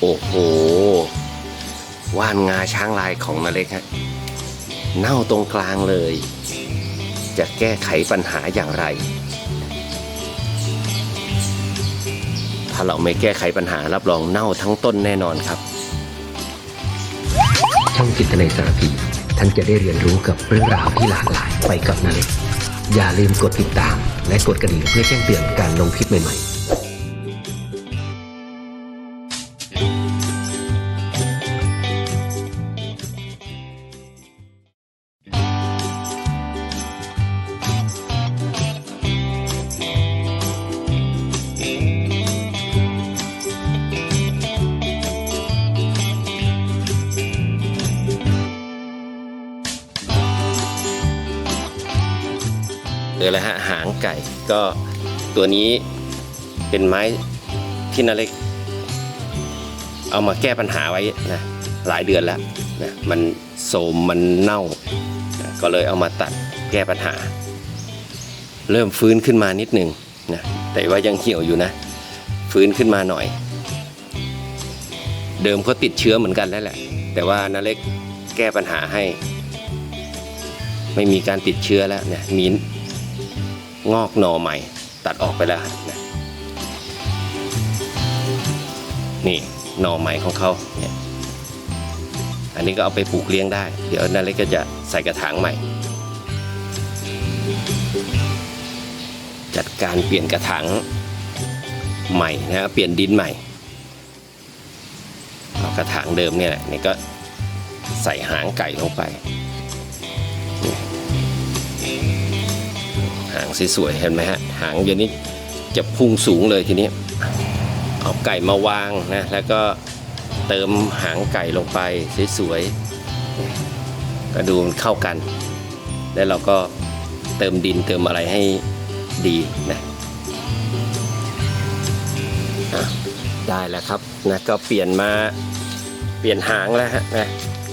โอ้โห ว่านงาช้างลายของนาเล็กฮะ เน่าตรงกลางเลย จะแก้ไขปัญหาอย่างไร ถ้าเราไม่แก้ไขปัญหารับรองเน่าทั้งต้นแน่นอนครับ ช่องจิตในสารพีท่านจะได้เรียนรู้กับเรื่องราวที่หลากหลายไปกับนาเล็ก อย่าลืมกดติดตาม และกดกระดิ่งเพื่อแจ้งเตือนการลงคลิปใหม่ๆ เออแล้วฮะหางไก่ก็ตัวนี้เป็นไม้ที่นาเล็ก เอามาแก้ปัญหาไว้นะหลายเดือนแล้วนะมันโสมมันเน่านะก็เลยเอามาตัดแก้ปัญหา เริ่มฟื้นขึ้นมานิดหนึ่งนะแต่ว่ายังเหี่ยวอยู่นะ ฟื้นขึ้นมาหน่อย เดิมเขาติดเชื้อเหมือนกันแล้วแหละ แต่ว่านาเล็กแก้ปัญหาให้ ไม่มีการติดเชื้อแล้วนะมี งอกหน่อใหม่ ตัดออกไปแล้วนะนี่หน่อใหม่ของเขาเนี่ยอันนี้ก็เอาไปปลูกเลี้ยงได้ เดี๋ยวนาเล็กก็จะใส่กระถางใหม่ จัดการเปลี่ยนกระถางใหม่นะเปลี่ยนดินใหม่เอากระถางเดิมเนี่ยแหละนี่ก็ใส่หางไก่ลงไปางสวยๆเห็นไหมฮะหางเดี๋ยวนี้จะพุ่งสูงเลยทีนี้ เอาไก่มาวางนะแล้วก็เติมหางไก่ลงไปสวยๆก็ดูมันเข้ากัน แล้วเราก็เติมดินเติมอะไรให้ดีนะได้แล้วครับนะก็เปลี่ยนมาเปลี่ยนหางแล้วฮะนะ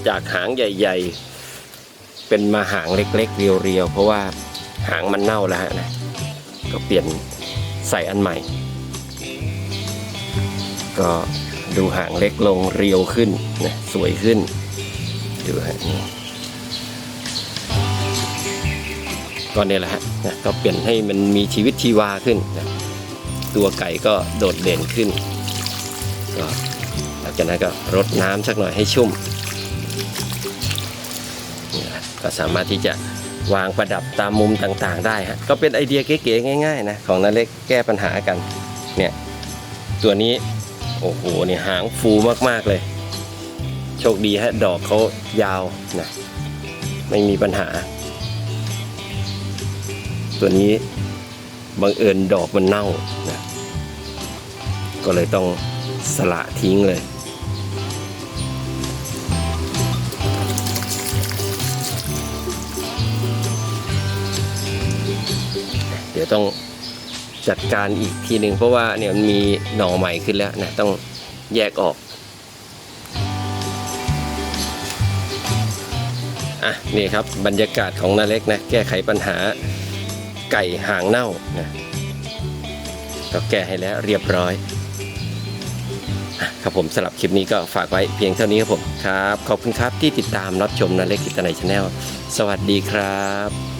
จากหางใหญ่ ๆ เป็นมาหางเล็กๆเรียวๆเพราะว่า หางมันเน่าแล้วฮะนะก็เปลี่ยนใส่อันใหม่ ก็ดูหางเล็กลงเรียวขึ้นนะสวยขึ้น ดูฮะนี่ก็เนี่ยแหละฮะนะก็เปลี่ยนให้มันมีชีวิตชีวาขึ้นนะตัวไก่ก็โดดเด่นขึ้นก็หลังจากนั้นก็รดน้ำสักหน่อยให้ชุ่ม ก็สามารถที่จะ วางประดับตามมุมต่างๆ ได้ฮะก็เป็นไอเดียเก๋ๆง่ายๆนะของนาเล็กแก้ปัญหากันเนี่ยตัวนี้โอ้โหเนี่ยหางฟูมากๆเลย โชคดีฮะดอกเขายาวนะไม่มีปัญหา ตัวนี้บังเอิญดอกมันเน่านะก็เลยต้องสละทิ้งเลย ยวต้องจัดการอีกทีหนึ่งเพราะว่าเนี่ยมันมีหน่อใหม่ขึ้นแล้วนะต้องแยกออกอะนี่ครับบรรยากาศของนาเล็กนะแก้ไขปัญหาไก่หางเน่านะก็แก้ให้แล้วเรียบร้อยครับผมสำหรับคลิปนี้ก็ฝากไว้เพียงเท่านี้ครับผมครับ ขอบคุณครับที่ติดตามรับชมนาเล็กกิตนายชาแนลสวัสดีครับ